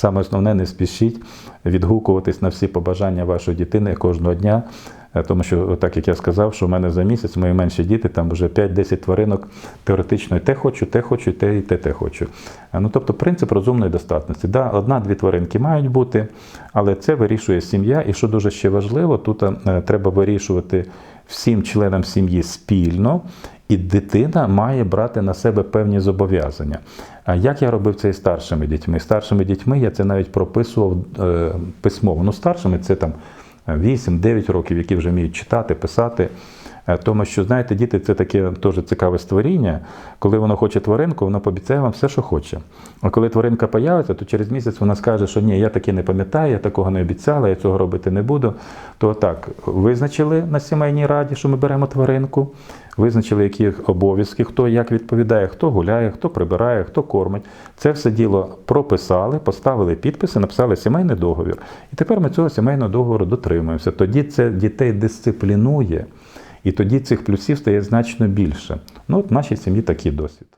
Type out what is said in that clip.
Саме основне, не спішіть відгукуватись на всі побажання вашої дитини кожного дня. Е, Тому що, так як я сказав, що в мене за місяць мої менші діти, там вже 5-10 тваринок теоретично і те хочу, те хочу, і те, і те, те хочу. Е, Ну, тобто принцип розумної достатності. Да, одна-дві тваринки мають бути, але це вирішує сім'я. І що дуже ще важливо, тут е, треба вирішувати всім членам сім'ї спільно. І дитина має брати на себе певні зобов'язання. А як я робив це і старшими дітьми? Старшими дітьми я це навіть прописував е, письмово. Ну, старшими це там 8-9 років, які вже вміють читати, писати. Е, Тому що, знаєте, діти це таке теж цікаве створіння. Коли воно хоче тваринку, воно пообіцяє вам все, що хоче. А коли тваринка появиться, то через місяць вона скаже, що ні, я таки не пам'ятаю, я такого не обіцяла, я цього робити не буду. То так, визначили на сімейній раді, що ми беремо тваринку, визначили, які обов'язки, хто як відповідає, хто гуляє, хто прибирає, хто кормить. Це все діло прописали, поставили підписи, написали сімейний договір. І тепер ми цього сімейного договору дотримуємося. Тоді це дітей дисциплінує. І тоді цих плюсів стає значно більше. Ну, от в нашій сім'ї такий досвід.